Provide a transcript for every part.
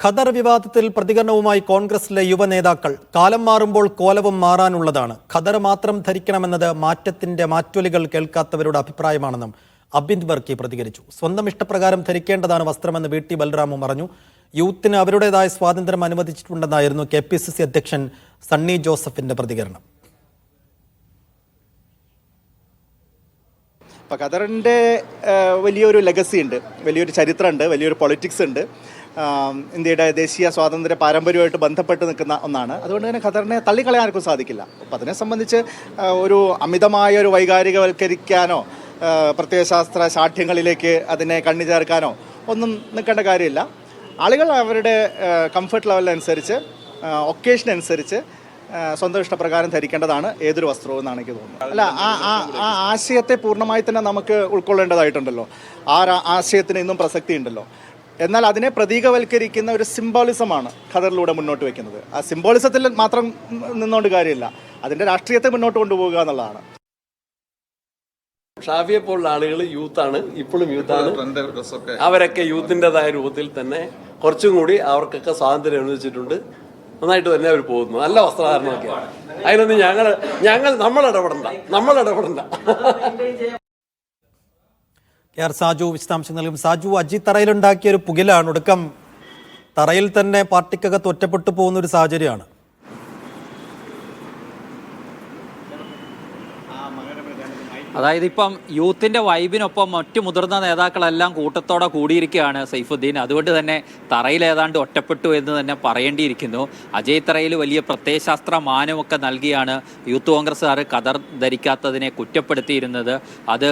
ഖദർ വിവാദത്തിൽ പ്രതികരണവുമായി കോൺഗ്രസിലെ യുവനേതാക്കൾ കാലം മാറുമ്പോൾ കോലവും മാറാനുള്ളതാണ്. ഖദർ മാത്രം ധരിക്കണമെന്നത് മാറ്റത്തിന്റെ മാറ്റൊലികൾ കേൾക്കാത്തവരുടെ അഭിപ്രായമാണെന്നും അബിന്ദ് വർക്കി പ്രതികരിച്ചു. സ്വന്തം ഇഷ്ടപ്രകാരം ധരിക്കേണ്ടതാണ് വസ്ത്രമെന്ന് വി ടി ബലറാമും പറഞ്ഞു. യൂത്തിന് അവരുടേതായ സ്വാതന്ത്ര്യം അനുവദിച്ചിട്ടുണ്ടെന്നായിരുന്നു കെ പി സി സി അധ്യക്ഷൻ സണ്ണി ജോസഫിന്റെ പ്രതികരണം. ഖദറിന്റെ വലിയൊരു ലെഗസി ഉണ്ട് വലിയൊരു ചരിത്രമുണ്ട്. വലിയൊരു പൊളിറ്റിക്സ് ഉണ്ട് ഇന്ത്യയുടെ ദേശീയ സ്വാതന്ത്ര്യ പാരമ്പര്യമായിട്ട് ബന്ധപ്പെട്ട് നിൽക്കുന്ന ഒന്നാണ്. അതുകൊണ്ട് തന്നെ ഖത്തറിനെ തള്ളിക്കളയാൻ ആർക്കും സാധിക്കില്ല. അപ്പം അതിനെ സംബന്ധിച്ച് ഒരു അമിതമായ ഒരു വൈകാരികവൽക്കരിക്കാനോ പ്രത്യയശാസ്ത്ര ശാഠ്യങ്ങളിലേക്ക് അതിനെ കണ്ണി ചേർക്കാനോ ഒന്നും നിൽക്കേണ്ട കാര്യമില്ല. ആളുകൾ അവരുടെ കംഫർട്ട് ലെവലിനനുസരിച്ച് ഒക്കേഷൻ അനുസരിച്ച് സ്വന്തം ഇഷ്ടപ്രകാരം ധരിക്കേണ്ടതാണ് ഏതൊരു വസ്ത്രവും എന്നാണ് എനിക്ക് തോന്നുന്നത്. അല്ല ആ ആ ആശയത്തെ പൂർണമായി തന്നെ നമുക്ക് ഉൾക്കൊള്ളേണ്ടതായിട്ടുണ്ടല്ലോ. ആ ആശയത്തിന് ഇന്നും പ്രസക്തി ഉണ്ടല്ലോ എന്നാൽ അതിനെ പ്രതീകവൽക്കരിക്കുന്ന ഒരു സിംബോളിസമാണ് ഖദറിലൂടെ മുന്നോട്ട് വെക്കുന്നത്. ആ സിംബോളിസത്തിൽ മാത്രം നിന്നുകൊണ്ട് കാര്യമില്ല. അതിന്റെ രാഷ്ട്രീയത്തെ മുന്നോട്ട് കൊണ്ടുപോകുക എന്നുള്ളതാണ്. ഷാഫിയെ പോലുള്ള ആളുകൾ യൂത്ത് ആണ് ഇപ്പോഴും യൂത്താണ്. അവരൊക്കെ യൂത്തിന്റെതായ രൂപത്തിൽ തന്നെ കുറച്ചും കൂടി അവർക്കൊക്കെ സ്വാതന്ത്ര്യം അനുവദിച്ചിട്ടുണ്ട്. നന്നായിട്ട് തന്നെ അവർ പോകുന്നു. നല്ല വസ്ത്രധാരണമൊക്കെയാണ്. അതിനൊന്നും ഞങ്ങൾ ഞങ്ങൾ നമ്മൾ ഇടപെടണ്ട. നമ്മൾ ഇടപെടണ്ട. ആർ സാജു വിശദാംശം നൽകും. സാജു അജി തറയിലുണ്ടാക്കിയ ഒരു പുകിലാണ് ഒടുക്കം. തറയിൽ തന്നെ പാർട്ടിക്കകത്ത് ഒറ്റപ്പെട്ടു പോകുന്ന ഒരു സാഹചര്യമാണ്. അതായത് ഇപ്പം യൂത്തിന്റെ വൈബിനൊപ്പം മറ്റു മുതിർന്ന നേതാക്കളെല്ലാം കൂട്ടത്തോടെ കൂടിയിരിക്കുകയാണ് സൈഫുദ്ദീൻ. അതുകൊണ്ട് തന്നെ തറയിൽ ഏതാണ്ട് ഒറ്റപ്പെട്ടു എന്ന് തന്നെ പറയേണ്ടിയിരിക്കുന്നു. അജയ് തറയിൽ വലിയ പ്രത്യയശാസ്ത്ര മാനമൊക്കെ നൽകിയാണ് യൂത്ത് കോൺഗ്രസ്സുകാർ കതർ ധരിക്കാത്തതിനെ കുറ്റപ്പെടുത്തിയിരുന്നത്. അത്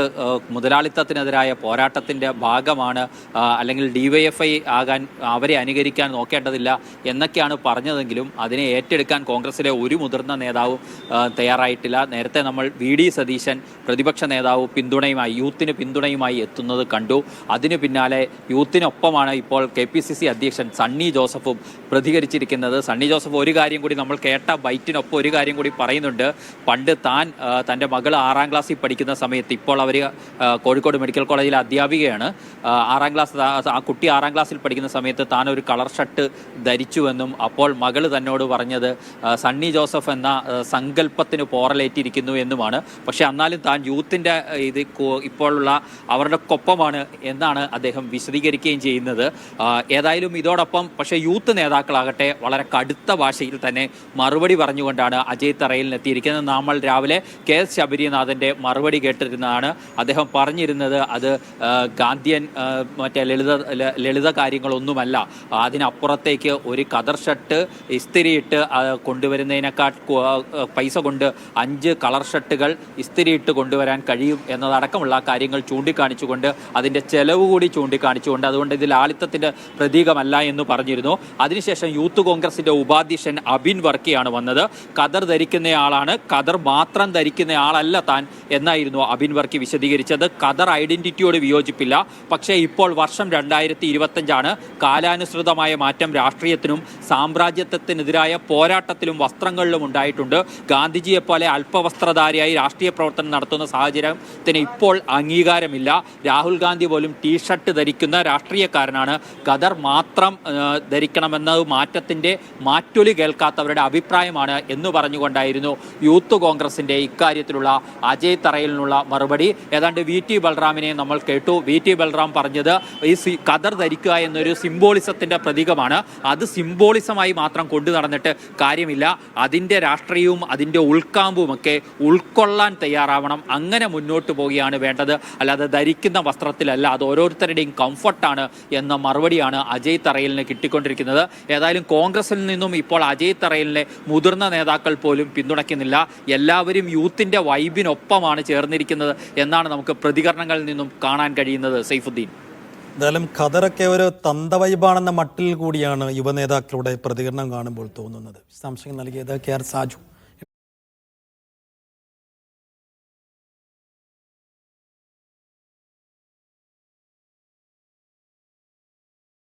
മുതലാളിത്തത്തിനെതിരായ പോരാട്ടത്തിന്റെ ഭാഗമാണ്. അല്ലെങ്കിൽ ഡിവൈഎഫ്ഐ ആകാൻ അവരെ അനുകരിക്കാൻ നോക്കേണ്ടതില്ല എന്നൊക്കെയാണ് പറഞ്ഞതെങ്കിലും അതിനെ ഏറ്റെടുക്കാൻ കോൺഗ്രസിലെ ഒരു മുതിർന്ന നേതാവും തയ്യാറായിട്ടില്ല. നേരത്തെ നമ്മൾ വി ഡി സതീശൻ പ്രതിപക്ഷ നേതാവ് പിന്തുണയുമായി യൂത്തിന് പിന്തുണയുമായി എത്തുന്നത് കണ്ടു. അതിനു പിന്നാലെ യൂത്തിനൊപ്പമാണ് ഇപ്പോൾ കെ പി സി സി അധ്യക്ഷൻ സണ്ണി ജോസഫും പ്രതികരിച്ചിരിക്കുന്നത്. സണ്ണി ജോസഫ് ഒരു കാര്യം കൂടി നമ്മൾ കേട്ട ബൈറ്റിനൊപ്പം ഒരു കാര്യം കൂടി പറയുന്നുണ്ട്. പണ്ട് താൻ തന്റെ മകൾ ആറാം ക്ലാസ്സിൽ പഠിക്കുന്ന സമയത്ത് ഇപ്പോൾ അവർ കോഴിക്കോട് മെഡിക്കൽ കോളേജിലെ അധ്യാപികയാണ്. ആറാം ക്ലാസ് ആ കുട്ടി ആറാം ക്ലാസ്സിൽ പഠിക്കുന്ന സമയത്ത് താൻ ഒരു കളർ ഷർട്ട് ധരിച്ചുവെന്നും അപ്പോൾ മകൾ തന്നോട് പറഞ്ഞത് സണ്ണി ജോസഫ് എന്ന സങ്കല്പത്തിന് പോറലേറ്റിരിക്കുന്നു എന്നുമാണ്. പക്ഷേ എന്നാലും താൻ യൂത്തിന്റെ ഇത് ഇപ്പോഴുള്ള അവരുടെ കൊപ്പമാണ് എന്നാണ് അദ്ദേഹം വിശദീകരിക്കുകയും ചെയ്യുന്നത്. ഏതായാലും ഇതോടൊപ്പം പക്ഷേ യൂത്ത് നേതാക്കളാകട്ടെ വളരെ കടുത്ത ഭാഷയിൽ തന്നെ മറുപടി പറഞ്ഞുകൊണ്ടാണ് അജയ് തറയിലെത്തിയിരിക്കുന്നത് നമ്മൾ രാവിലെ കെ എസ് ശബരിനാഥന്റെ മറുപടി കേട്ടിരുന്നതാണ് അദ്ദേഹം പറഞ്ഞിരുന്നത് അത് ഗാന്ധിയൻ മറ്റേ ലളിത ലളിത കാര്യങ്ങളൊന്നുമല്ല. അതിനപ്പുറത്തേക്ക് ഒരു കതർ ഷർട്ട് ഇസ്തിരിയിട്ട് കൊണ്ടുവരുന്നതിനേക്കാൾ പൈസ കൊണ്ട് അഞ്ച് കളർ ഷർട്ടുകൾ ഇസ്തിരിയിട്ട് കൊണ്ടുവരാൻ കഴിയും എന്നതടക്കമുള്ള കാര്യങ്ങൾ ചൂണ്ടിക്കാണിച്ചുകൊണ്ട് അതിന്റെ ചെലവ് കൂടി ചൂണ്ടിക്കാണിച്ചുകൊണ്ട് അതുകൊണ്ട് ഇത് ലാളിത്തത്തിന്റെ പ്രതീകമല്ല എന്ന് പറഞ്ഞിരുന്നു. അതിനുശേഷം യൂത്ത് കോൺഗ്രസിന്റെ ഉപാധ്യക്ഷൻ അബിൻ വർക്കിയാണ് വന്നത്. ഖദർ ധരിക്കുന്നയാളാണ്. ഖദർ മാത്രം ധരിക്കുന്നയാളല്ല താൻ എന്നായിരുന്നു അബിൻ വർക്കി വിശദീകരിച്ചത്. ഖദർ ഐഡന്റിറ്റിയോട് വിയോജിപ്പില്ല. പക്ഷേ ഇപ്പോൾ വർഷം രണ്ടായിരത്തി ഇരുപത്തഞ്ചാണ് കാലാനുസൃതമായ മാറ്റം രാഷ്ട്രീയത്തിനും സാമ്രാജ്യത്വത്തിനെതിരായ പോരാട്ടത്തിലും വസ്ത്രങ്ങളിലും ഉണ്ടായിട്ടുണ്ട്. ഗാന്ധിജിയെപ്പോലെ അല്പവസ്ത്രധാരിയായി രാഷ്ട്രീയ പ്രവർത്തനം നടത്തുന്ന സാഹചര്യത്തിന് ഇപ്പോൾ അംഗീകാരമില്ല. രാഹുൽ ഗാന്ധി പോലും ടീഷർട്ട് ധരിക്കുന്ന രാഷ്ട്രീയക്കാരനാണ്. ഖദർ മാത്രം ധരിക്കണമെന്നത് മാറ്റത്തിന്റെ മാറ്റൊലി കേൾക്കാത്തവരുടെ അഭിപ്രായമാണ് എന്ന് പറഞ്ഞുകൊണ്ടായിരുന്നു യൂത്ത് കോൺഗ്രസിന്റെ ഇക്കാര്യത്തിലുള്ള അജയ് തറയിലിനുള്ള മറുപടി. ഏതാണ്ട് വി ടി ബൽറാമിനെ നമ്മൾ കേട്ടു. വി ടി ബൽറാം പറഞ്ഞത് ഈ ഖദർ ധരിക്കുക എന്നൊരു സിംബോളിസത്തിന്റെ പ്രതീകമാണ്. അത് സിംബോളിസമായി മാത്രം കൊണ്ടു നടന്നിട്ട് കാര്യമില്ല. അതിന്റെ രാഷ്ട്രീയവും അതിന്റെ ഉൾക്കാമ്പുമൊക്കെ ഉൾക്കൊള്ളാൻ തയ്യാറാവണം. അങ്ങനെ മുന്നോട്ട് പോവുകയാണ് വേണ്ടത്. അല്ലാതെ ധരിക്കുന്ന വസ്ത്രത്തിലല്ല അത് ഓരോരുത്തരുടെയും കംഫർട്ടാണ് എന്ന മറുപടിയാണ് അജയ് തറയിലിന് കിട്ടിക്കൊണ്ടിരിക്കുന്നത്. ഏതായാലും കോൺഗ്രസിൽ നിന്നും ഇപ്പോൾ അജയ് തറയിലിനെ മുതിർന്ന നേതാക്കൾ പോലും പിന്തുണയ്ക്കുന്നില്ല. എല്ലാവരും യൂത്തിന്റെ വൈബിനൊപ്പമാണ് ചേർന്നിരിക്കുന്നത് എന്നാണ് നമുക്ക് പ്രതികരണങ്ങളിൽ നിന്നും കാണാൻ കഴിയുന്നത് സൈഫുദ്ദീൻ. എന്തായാലും ഖദറൊക്കെ ഒരു തന്തവൈബാണെന്ന മട്ടിൽ കൂടിയാണ് യുവനേതാക്കളുടെ പ്രതികരണം കാണുമ്പോൾ തോന്നുന്നത്. വിശദാംശങ്ങൾ നൽകിയത് കെ ആർ സാജു.